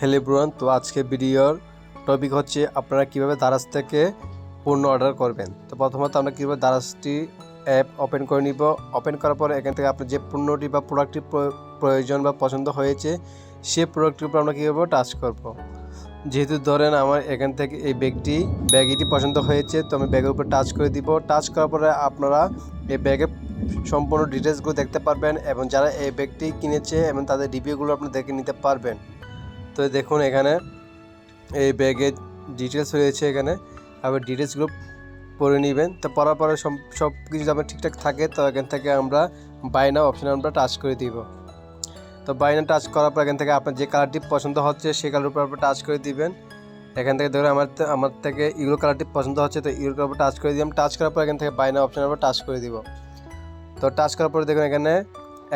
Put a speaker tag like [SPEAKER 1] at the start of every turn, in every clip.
[SPEAKER 1] Hello ব্রুয়ান তো আজকে ভিডিওর টপিক হচ্ছে আপনারা কীভাবে দারাজ থেকে পণ্য অর্ডার করবেন। তো প্রথমত আমরা কীভাবে দারাজটি অ্যাপ ওপেন করে নিব। ওপেন করার পরে এখান থেকে আপনার যে পণ্যটি বা প্রোডাক্টটি প্রয়োজন বা পছন্দ হয়েছে, সে প্রোডাক্টটির উপর আমরা কীভাবে টাচ করব। যেহেতু ধরেন আমার এখান থেকে এই ব্যাগটি ব্যাগটি পছন্দ হয়েছে, তো আমি ব্যাগের উপর টাচ করে দিব। টাচ করার পরে আপনারা এই ব্যাগের সম্পূর্ণ ডিটেলসগুলো দেখতে পারবেন এবং যারা এই ব্যাগটি কিনেছে এবং তাদের রিভিউগুলো আপনি দেখে নিতে পারবেন। তো দেখুন এখানে এই ব্যাগের ডিটেলস রয়েছে এখানে। আবার ডিটেলসগুলো পড়ে নেবেন। তো পড়ার পরে সব সব কিছু যদি ঠিকঠাক থাকে, তো এখান থেকে আমরা বাইনা অপশানে আমরা টাচ করে দিব। তো বাইনা টাচ করার পর এখান থেকে আপনার যে কালারটি পছন্দ হচ্ছে, সেই কালার উপর আপনি টাচ করে দিবেন। এখান থেকে ধরুন আমার আমার থেকে ইউরো কালারটি পছন্দ হচ্ছে, তো ইউরো কালার টাচ করে দিলাম। টাচ করার পর এখান থেকে বাইনা অপশানের উপর টাচ করে দিব। তো টাচ করার পরে দেখুন এখানে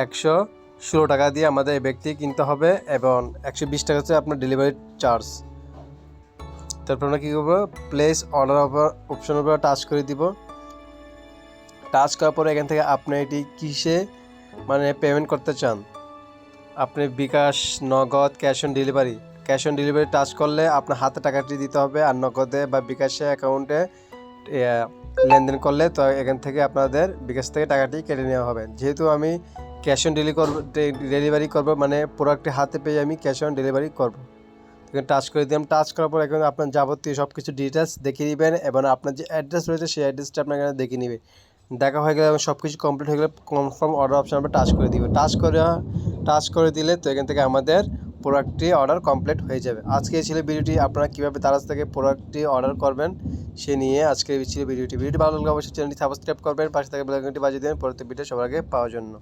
[SPEAKER 1] একশো ষোলো টাকা দিয়ে আমাদের এই ব্যক্তি কিনতে হবে এবং একশো বিশ টাকা হচ্ছে আপনার ডেলিভারি চার্জ। তারপর আমরা কী করব? প্লেস অর্ডার অপশনের উপর টাচ করে দিব। টাচ করার পরে এখান থেকে আপনি এটি কিসে মানে পেমেন্ট করতে চান? আপনি bKash, Nagad cash on delivery cash on delivery touch করলে আপনার হাতে টাকাটি দিতে হবে আর নগদে বা বিকাশে অ্যাকাউন্টে লেনদেন করলে তো এখান থেকে আপনাদের বিকাশ থেকে টাকাটি কেটে নেওয়া হবে। যেহেতু আমি ক্যাশ অন ডেলি ডেলিভারি করব মানে প্রোডাক্টটি হাতে পেয়ে আমি ক্যাশ অন ডেলিভারি করব। এখানে টাচ করে দিলাম। টাচ করার পর এখন আপনার যাবতীয় সব কিছু ডিটেলস দেখিয়ে দিবেন এবং আপনার যে অ্যাড্রেস রয়েছে সেই অ্যাড্রেসটা আপনার এখানে দেখে নেবে। দেখা হয়ে গেলে এবং সব কিছু কমপ্লিট হয়ে গেলে কনফার্ম অর্ডার অপশন আমরা টাচ করে দিব। টাচ করে টাচ করে দিলে তো এখান থেকে আমাদের প্রোডাক্টটি অর্ডার কমপ্লিট হয়ে যাবে। আজকে ছিল ভিডিওটি। আপনারা কীভাবে দারাজ থেকে প্রোডাক্টটি অর্ডার করবেন সে নিয়ে আজকে ছিল ভিডিওটি ভিডিওটি ভালো লাগলে অবশ্যই চ্যানেলটি সাবস্ক্রাইব করবেন, পাশে থাকা বেলাইকনটি বাজিয়ে দেবেন। পরবর্তী ভিডিও সবার আগে পাওয়ার জন্য।